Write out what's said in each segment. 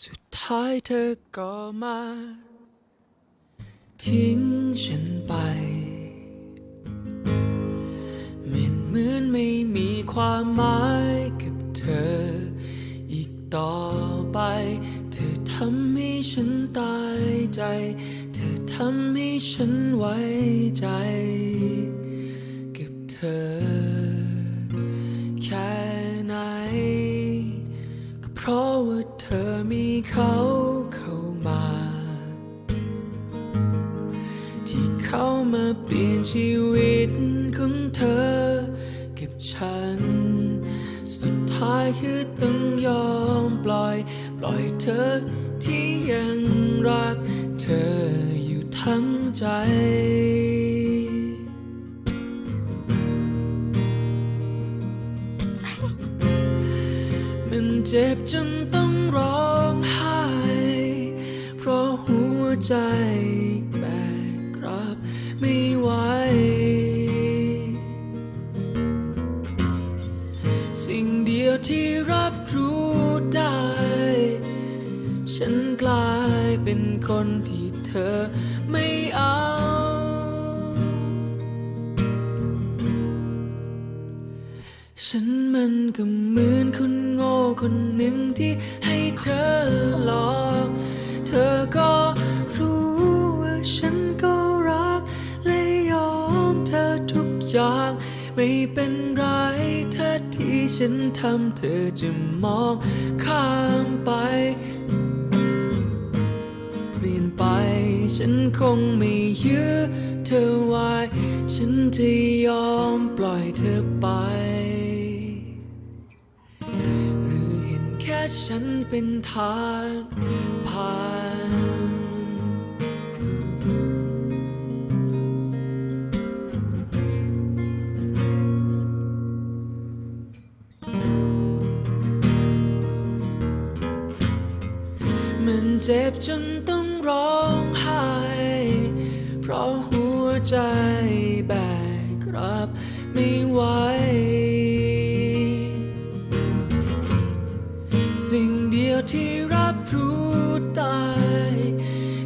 สุดท้ายเธอก็มา ทิ้งฉันไปเหมือนเหมือนไม่มีความหมายกับเธอ อีกต่อไป เธอทำให้ฉันตายใจ เธอทำให้ฉันไว้ใจ มีเขาเข้ามา ที่เขามาเปลี่ยนชีวิตของเธอกับฉัน สุดท้ายคือต้องยอมปล่อย ปล่อยเธอที่ยังรัก เธออยู่ทั้งใจ มันเจ็บจนต้องร้องไห้เพราะหัวใจแบกรับไม่ไหวสิ่งเดียวที่รับรู้ได้ ฉันกลายเป็นคนที่เธอไม่เอา ฉันมันก็เหมือนคนโง่คนหนึ่งที่ให้เธอหลอก เธอก็รู้ว่าฉันก็รัก และยอมเธอทุกอย่าง ไม่เป็นไรถ้าที่ฉันทำเธอจะมองข้ามไป เปลี่ยนไปฉันคงไม่ยื้อเธอไว้ ฉันจะยอมปล่อยเธอไป ฉันเป็นทางผ่าน มันเจ็บจนต้องร้องไห้ เพราะหัวใจแบกรับ รับรู้ได้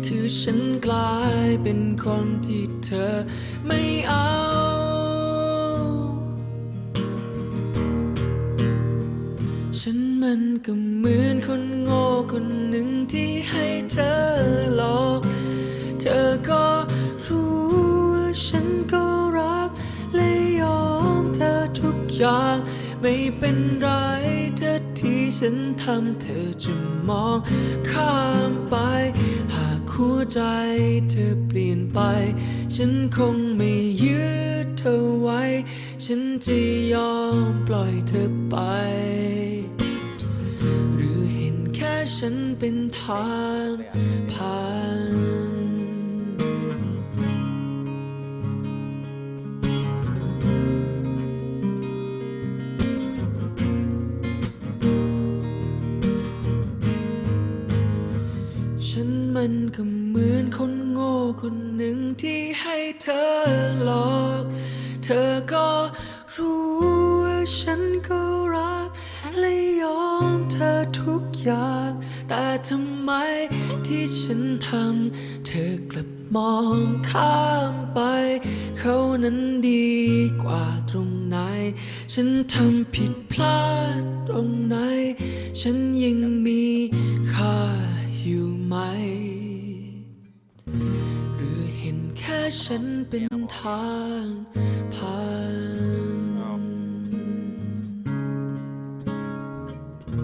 คือฉันกลายเป็นคนที่เธอไม่เอาฉันมันก็เหมือนคนโง่คนหนึ่งที่ให้เธอหลอก เธอก็รู้ว่าฉันก็รัก และยอมเธอทุกอย่างไม่เป็นไร ถ้าที่ฉันทำเธอจะมองข้ามไป หากหัวใจเธอเปลี่ยนไป ฉันคงไม่ยืดเธอไว้ ฉันจะยอมปล่อยเธอไป หรือเห็นแค่ฉันเป็นทางผ่าน มันก็เหมือนคนโง่คนหนึ่งที่ให้เธอหลอก เธอก็รู้ว่าฉันก็รัก และยอมเธอทุกอย่าง แต่ทำไมที่ฉันทำเธอกลับมองข้ามไป เขานั้นดีกว่าตรงไหน ฉันทำผิดพลาดตรงไหน ฉันยังมีค่าอยู่ไหม ฉันเป็นทางผ่าน